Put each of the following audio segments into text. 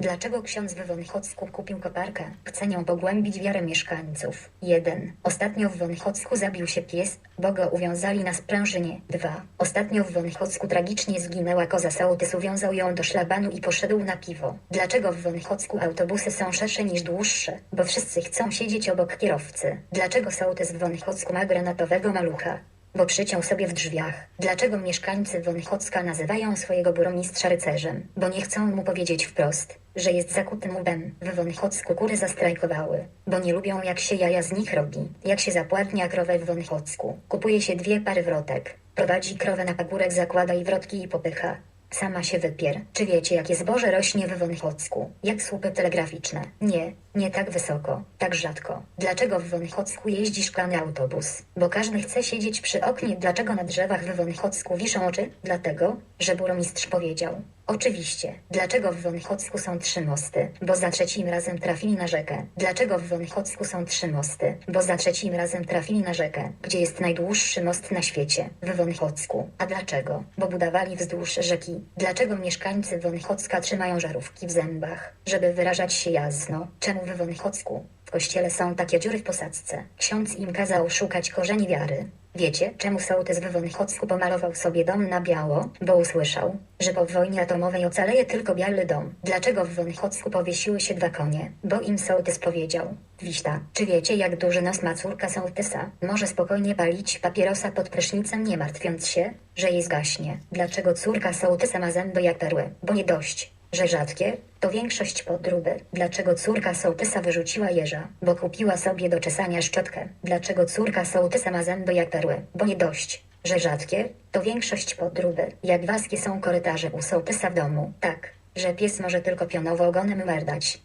Dlaczego ksiądz w Wonchocku kupił koparkę? Chce nią pogłębić wiarę mieszkańców. 1. Ostatnio w Wonchocku zabił się pies, bo go uwiązali na sprężynie. 2. Ostatnio w Wonchocku tragicznie zginęła koza sołtys uwiązał ją do szlabanu i poszedł na piwo. Dlaczego w Wonchocku autobusy są szersze niż dłuższe? Bo wszyscy chcą siedzieć obok kierowcy. Dlaczego sołtys w Wonchocku ma granatowego malucha? Bo przyciął sobie w drzwiach. Dlaczego mieszkańcy Wonchocka nazywają swojego burmistrza rycerzem? Bo nie chcą mu powiedzieć wprost, że jest zakutym łbem. W Wonchocku kury zastrajkowały, bo nie lubią jak się jaja z nich robi. Jak się zapłatnia krowę w Wonchocku. Kupuje się dwie pary wrotek. Prowadzi krowę na pagórek, zakłada i wrotki i popycha. Sama się wypier. Czy wiecie, jakie zboże rośnie w Wonchocku? Jak słupy telegraficzne? Nie, nie tak wysoko, tak rzadko. Dlaczego w Wonchocku jeździ szklany autobus? Bo każdy chce siedzieć przy oknie. Dlaczego na drzewach w Wonchocku wiszą oczy? Dlatego, że burmistrz powiedział. Oczywiście. Dlaczego w Wonchocku są trzy mosty? Bo za trzecim razem trafili na rzekę. Dlaczego w Wonchocku są trzy mosty? Bo za trzecim razem trafili na rzekę, gdzie jest najdłuższy most na świecie. W Wonchocku. A dlaczego? Bo budowali wzdłuż rzeki. Dlaczego mieszkańcy Wonchocka trzymają żarówki w zębach? Żeby wyrażać się jasno. Czemu w Wonchocku? W kościele są takie dziury w posadzce. Ksiądz im kazał szukać korzeni wiary. Wiecie, czemu sołtys w Wonchocku pomalował sobie dom na biało? Bo usłyszał, że po wojnie atomowej ocaleje tylko biały dom. Dlaczego w Wonchocku powiesiły się dwa konie? Bo im sołtys powiedział. Wiśta, czy wiecie jak duży nos ma córka sołtysa? Może spokojnie palić papierosa pod prysznicem nie martwiąc się, że jej zgaśnie. Dlaczego córka sołtysa ma zęby jak perły? Bo nie dość, że rzadkie, to większość podróby. Dlaczego córka sołtysa wyrzuciła jeża? Bo kupiła sobie do czesania szczotkę. Dlaczego córka sołtysa ma zęby jak perły? Bo nie dość, że rzadkie, to większość podróby. Jak waskie są korytarze u sołtysa w domu. Tak, że pies może tylko pionowo ogonem merdać.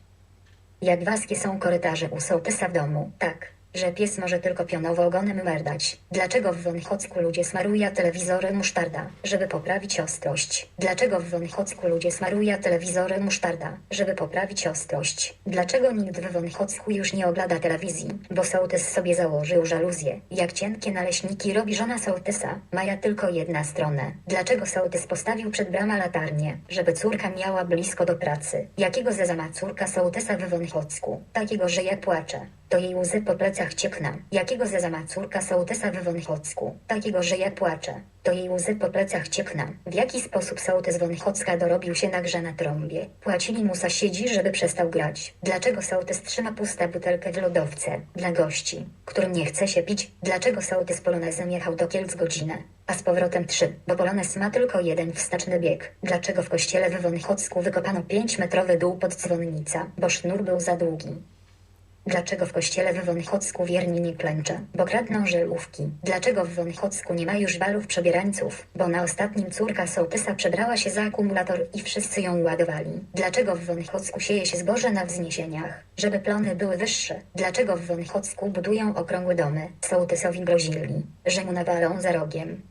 Jak waskie są korytarze u sołtysa w domu. Tak, że pies może tylko pionowo ogonem merdać. Dlaczego w Wonchocku ludzie smarują telewizory musztarda, żeby poprawić ostrość? Dlaczego w Wonchocku ludzie smarują telewizory musztarda, żeby poprawić ostrość? Dlaczego nikt w Wonchocku już nie ogląda telewizji? Bo sołtys sobie założył żaluzję. Jak cienkie naleśniki robi żona sołtysa, maja tylko jedna stronę. Dlaczego sołtys postawił przed brama latarnię, żeby córka miała blisko do pracy? Jakiego zeza ma córka sołtysa w Wonchocku? Takiego, że jak płacze, to jej łzy po plecach ciekną. Jakiego zeza ma córka sołtysa w Wonchocku? Takiego, że jak płacze, to jej łzy po plecach ciekną. W jaki sposób sołtys Wonchocka dorobił się na grze na trąbie? Płacili mu sąsiedzi, żeby przestał grać. Dlaczego sołtys trzyma pusta butelkę w lodowce? Dla gości, którym nie chce się pić. Dlaczego sołtys polonezem jechał do Kielc godzinę? A z powrotem trzy, bo polonez ma tylko jeden wsteczny bieg. Dlaczego w kościele w Wonchocku wykopano 5-metrowy dół pod dzwonnica? Bo sznur był za długi. Dlaczego w kościele w Wonchocku wierni nie klęcze? Bo kradną żelówki. Dlaczego w Wonchocku nie ma już balów przebierańców? Bo na ostatnim córka sołtysa przebrała się za akumulator i wszyscy ją ładowali. Dlaczego w Wonchocku sieje się zboże na wzniesieniach? Żeby plony były wyższe. Dlaczego w Wonchocku budują okrągłe domy? Sołtysowi grozili, że mu nawalą za rogiem.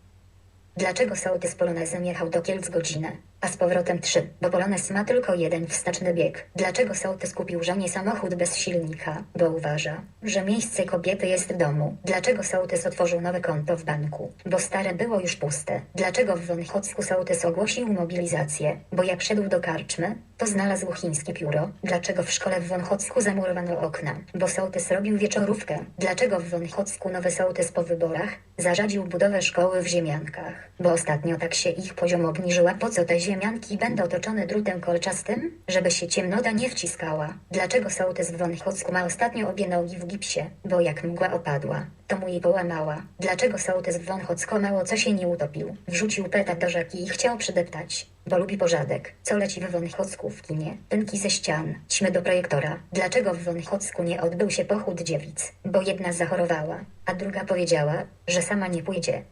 Dlaczego sołtys polonezem jechał do Kielc godzinę, a z powrotem trzy, bo polonez ma tylko jeden wsteczny bieg? Dlaczego sołtys kupił żonie samochód bez silnika? Bo uważa, że miejsce kobiety jest w domu. Dlaczego sołtys otworzył nowe konto w banku? Bo stare było już puste. Dlaczego w Wonchocku sołtys ogłosił mobilizację? Bo jak szedł do karczmy, to znalazł chińskie pióro. Dlaczego w szkole w Wonchocku zamurowano okna? Bo sołtys robił wieczorówkę. Dlaczego w Wonchocku nowy sołtys po wyborach zarzadził budowę szkoły w ziemiankach? Bo ostatnio tak się ich poziom obniżył, a po co te ziemianki będą otoczone drutem kolczastym? Żeby się ciemnoda nie wciskała. Dlaczego sołtys w Wonchocku ma ostatnio obie nogi w gipsie? Bo jak mgła opadła, to mu jej połamała. Dlaczego sołtys w Wonchocku mało co się nie utopił? Wrzucił peta do rzeki i chciał przydeptać, bo lubi porządek. Co leci w Wonchocku w kinie? Tynki ze ścian, ćmy do projektora. Dlaczego w Wonchocku nie odbył się pochód dziewic? Bo jedna zachorowała, a druga powiedziała, że sama nie pójdzie.